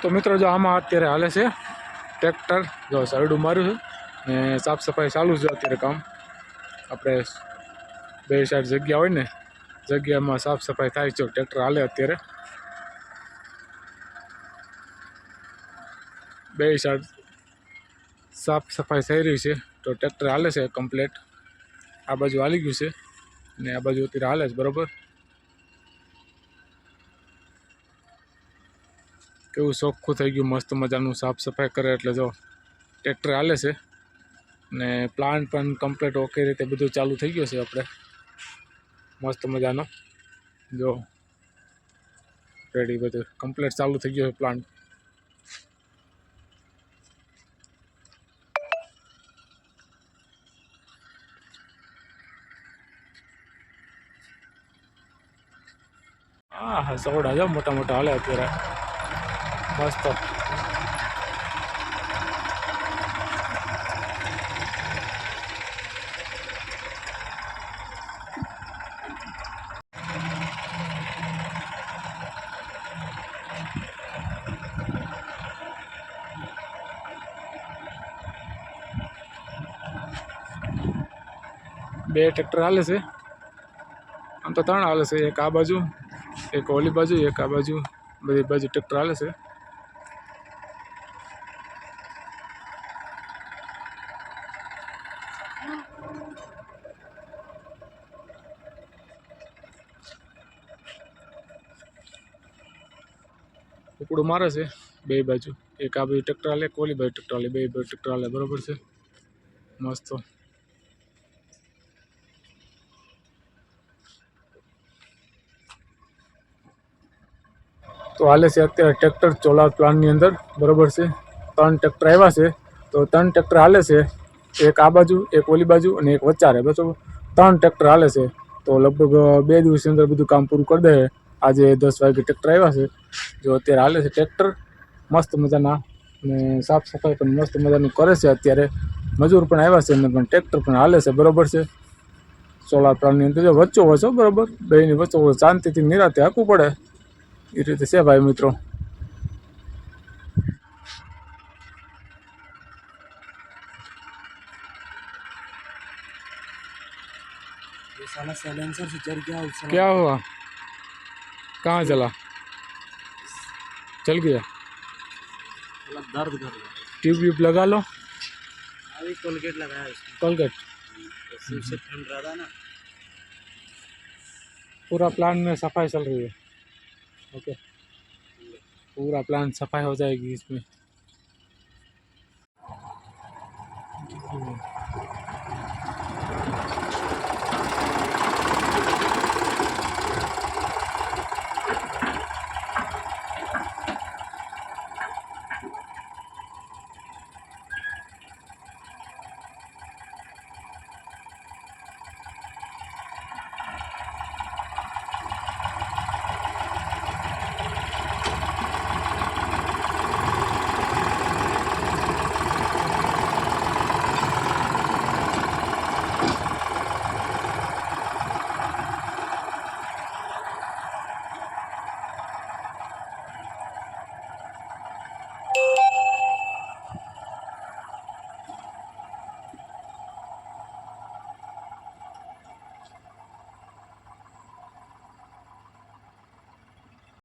તો મિત્રો જો આમાં અત્યારે હાલે છે ટ્રેક્ટર જો સાઈડું માર્યું છે ને સાફ સફાઈ ચાલુ છે અત્યારે કામ આપણે બે સાઈડ જગ્યા હોય ને જગ્યામાં સાફ સફાઈ થાય છે ટ્રેક્ટર હાલે અત્યારે બે સાઈડ સાફ સફાઈ થઈ રહી છે તો ટ્રેક્ટર હાલે છે કમ્પ્લેટ આ બાજુ હાલી ગયું છે ને આ બાજુ અત્યારે હાલે છે બરોબર કેવું ચોખ્ખું થઈ ગયું, મસ્ત મજાનું સાફ સફાઈ કરે એટલે જો ટ્રેક્ટર હાલે છે ને પ્લાન્ટ પણ કમ્પ્લીટ ઓકે રીતે બધું ચાલુ થઈ ગયું છે આપણે. મસ્ત મજાનો. જો રેડી બધું કમ્પ્લીટ ચાલુ થઈ ગયું છે પ્લાન્ટ હા હા સવડા જો મોટા મોટા હાલે અત્યારે. મસ્ત બે ટ્રેક્ટર હાલે છે આમ તો ત્રણ હાલે છે એક આ બાજુ એક ઓલી બાજુ એક આ બાજુ બધી બાજુ ટ્રેક્ટર હાલે છે ઉપડું મારે છે, બે બાજુ. એક આ બાજુ ટ્રેક્ટર હાલે કોલી બાજુ ટ્રેક્ટર હાલે બે બાજુ ટ્રેક્ટર હાલે બરાબર છે? મસ્ત. તો હાલે છે અત્યારે ટ્રેક્ટર ચોલા પ્લાનની અંદર, બરોબર છે? ત્રણ ટ્રેક્ટર આવ્યા છે, તો ત્રણ ટ્રેક્ટર હાલે છે, એક આ બાજુ, એક ઓલી બાજુ અને એક વચ્ચારે બસો ત્રણ ટ્રેક્ટર હાલે છે, તો લગભગ બે દિવસની અંદર બધું કામ પૂરું કરી દે. આજે દસ વાગે ટ્રેક્ટર આવ્યા છે જો અત્યારે હાલે છે ટ્રેક્ટર મસ્ત મજાના અને સાફ સફાઈ પણ મસ્ત મજાનું કરે છે અત્યારે મજૂર પણ આવ્યા છે અને પણ ટ્રેક્ટર પણ હાલે છે બરોબર છે સોલાર પ્લાનની અંદર જો વચ્ચો વચ્ચો બરોબર બેની વચ્ચો વચ્ચો શાંતિથી નિરાતે હાંકવું પડે એ રીતે છે ભાઈ મિત્રો ये साला साइलेंसर से चल गया उस साला क्या हुआ कहाँ चला? चल गया। दर्द कर ट्यूब व्यूब लगा लो। अभी कोलगेट लगाया कोलगेट? से ठंड रहा था ना। पूरा प्लान में सफ़ाई चल रही है। ओके। पूरा प्लान सफ़ाई हो जाएगी इसमें।